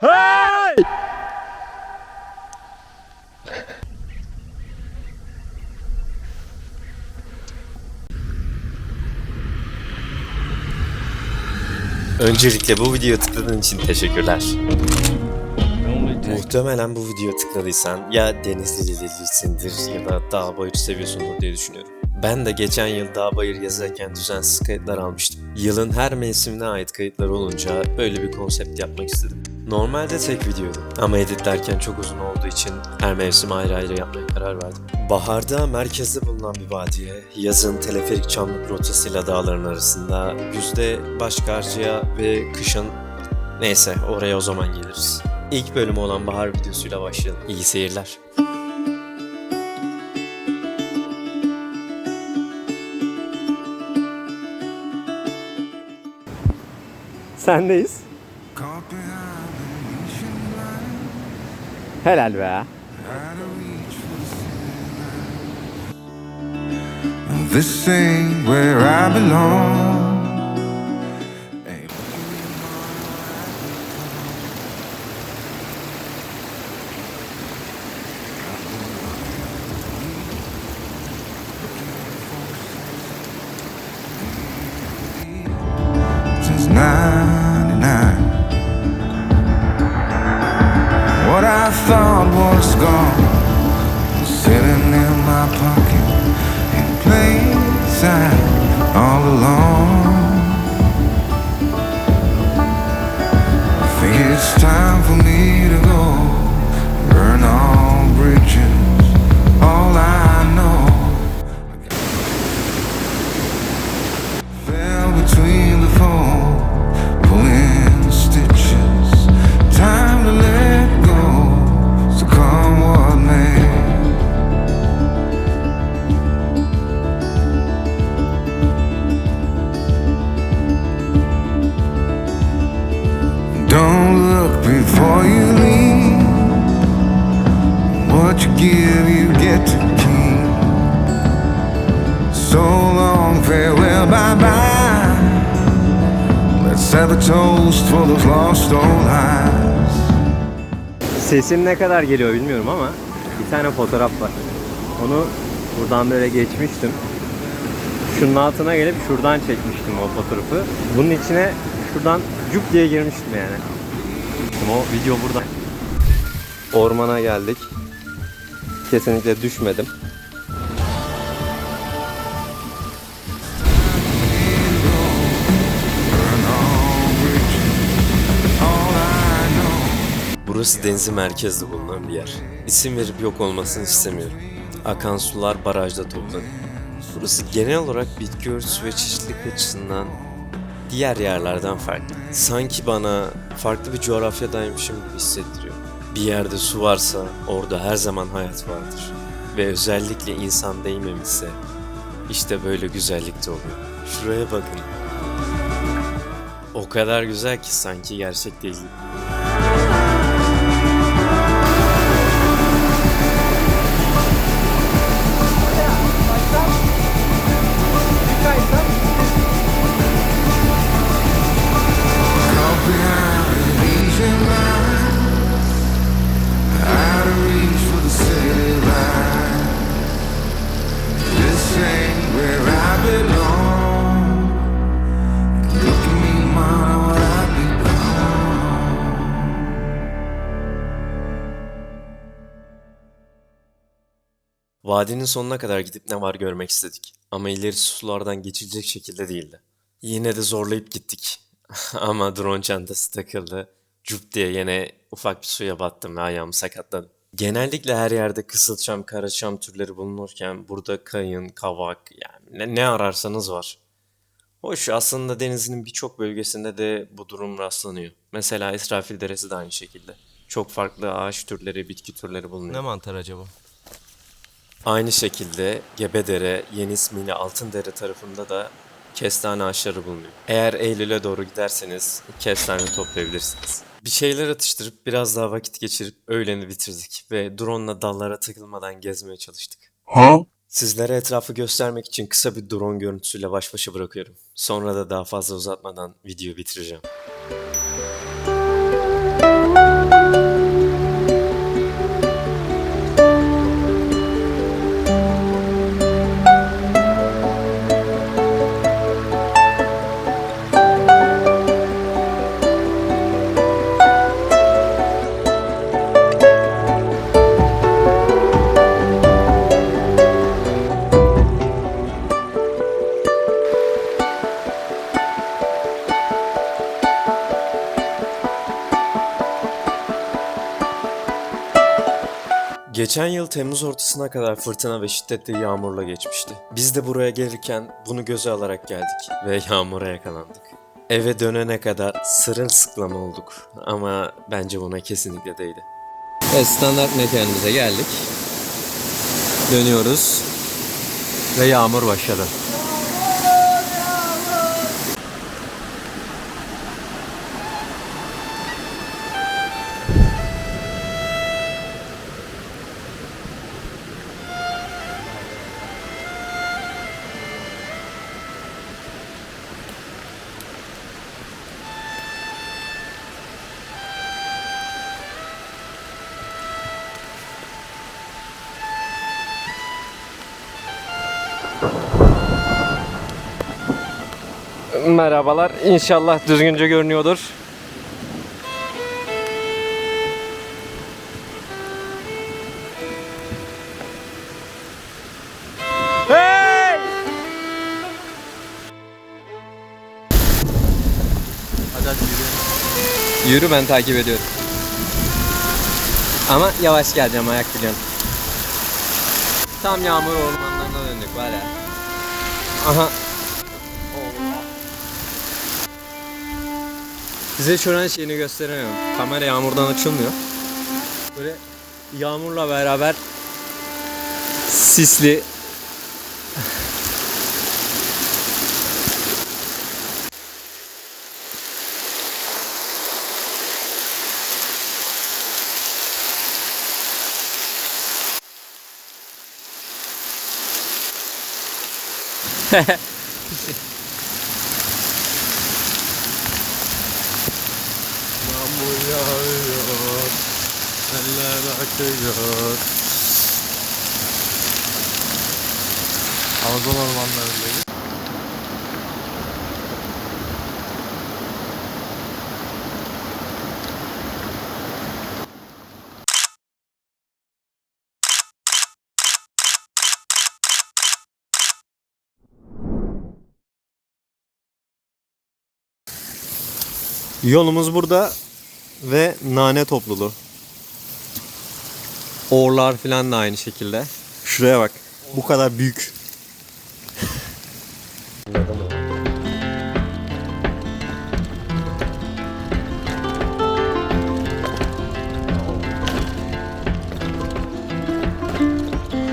Hey! Öncelikle bu videoya tıkladığın için teşekkürler. Muhtemelen bu videoya tıkladıysan ya Denizlilisindir ya da dağ bayır seviyorsundur diye düşünüyorum. Ben de geçen yıl dağ bayır yazarken düzensiz kayıtlar almıştım. Yılın her mevsimine ait kayıtlar olunca böyle bir konsept yapmak istedim. Normalde tek videoydu ama editlerken çok uzun olduğu için her mevsim ayrı ayrı yapmaya karar verdim. Baharda merkezde bulunan bir vadiye, yazın teleferik çamlık rotasıyla dağların arasında, yüzde Başkarcı'ya ve kışın neyse oraya o zaman geliriz. İlk bölümü olan bahar videosuyla başlayalım. İyi seyirler. Sendeyiz. Helal be. This ain't where I belong. I thought was gone sitting in my pocket in plain sight all along. I think it's time for me to give, you get to keep. So long, farewell, bye bye. Let's have a toast for those lost old lives. Sesim ne kadar geliyor bilmiyorum ama bir tane fotoğraf var. Onu buradan böyle geçmiştim. Şunun altına gelip şuradan çekmiştim o fotoğrafı. Bunun içine şuradan cuk diye girmiştim yani. O video burada. Ormana geldik. Kesinlikle düşmedim. Burası denizin merkezde bulunan bir yer. İsim verip yok olmasını istemiyorum. Akan sular barajda toplanıyor. Burası genel olarak bitki örtüsü ve çeşitlilik açısından diğer yerlerden farklı. Sanki bana farklı bir coğrafyadaymışım gibi hissettiriyor. Bir yerde su varsa orada her zaman hayat vardır. Ve özellikle insan değmemişse işte böyle güzellik de oluyor. Şuraya bakın. O kadar güzel ki sanki gerçek değil Vadinin sonuna kadar gidip ne var görmek istedik. Ama ilerisi sulardan geçilecek şekilde değildi. Yine de zorlayıp gittik. Ama drone çantası takıldı. Cup diye yine ufak bir suya battım ve ayağımı sakatladım. Genellikle her yerde kısılçam, karaçam türleri bulunurken burada kayın, kavak yani ne, ne ararsanız var. Hoş aslında denizinin birçok bölgesinde de bu durum rastlanıyor. Mesela İsrafil Deresi de aynı şekilde. Çok farklı ağaç türleri, bitki türleri bulunuyor. Ne mantar acaba? Aynı şekilde Gebedere, yeni ismiyle Altındere tarafında da kestane ağaçları bulunuyor. Eğer Eylül'e doğru giderseniz kestane toplayabilirsiniz. Bir şeyler atıştırıp biraz daha vakit geçirip öğleni bitirdik ve drone'la dallara takılmadan gezmeye çalıştık. Sizlere etrafı göstermek için kısa bir drone görüntüsüyle baş başa bırakıyorum. Sonra da daha fazla uzatmadan videoyu bitireceğim. Geçen yıl Temmuz ortasına kadar fırtına ve şiddetli yağmurla geçmişti. Biz de buraya gelirken bunu göze alarak geldik ve yağmura yakalandık. Eve dönene kadar sırılsıklam olduk ama bence buna kesinlikle değdi. Evet standart mekanımıza geldik. Dönüyoruz ve yağmur başladı. Merhabalar. İnşallah düzgünce görünüyordur. Hey! Hadi hadi yürü. Yürü ben takip ediyorum. Ama yavaş geleceğim ayak biliyorum. Tam yağmur ormanlarına döndük var ya. Aha. Size şuranın şeyini gösteremiyorum. Kamera yağmurdan açılmıyor. Böyle yağmurla beraber sisli Yağmur yağıyor. Eller akıyor. Anadolu ormanlarındayız. Yolumuz burada ve nane topluluğu. Orlar falan da aynı şekilde. Şuraya bak. Bu kadar büyük.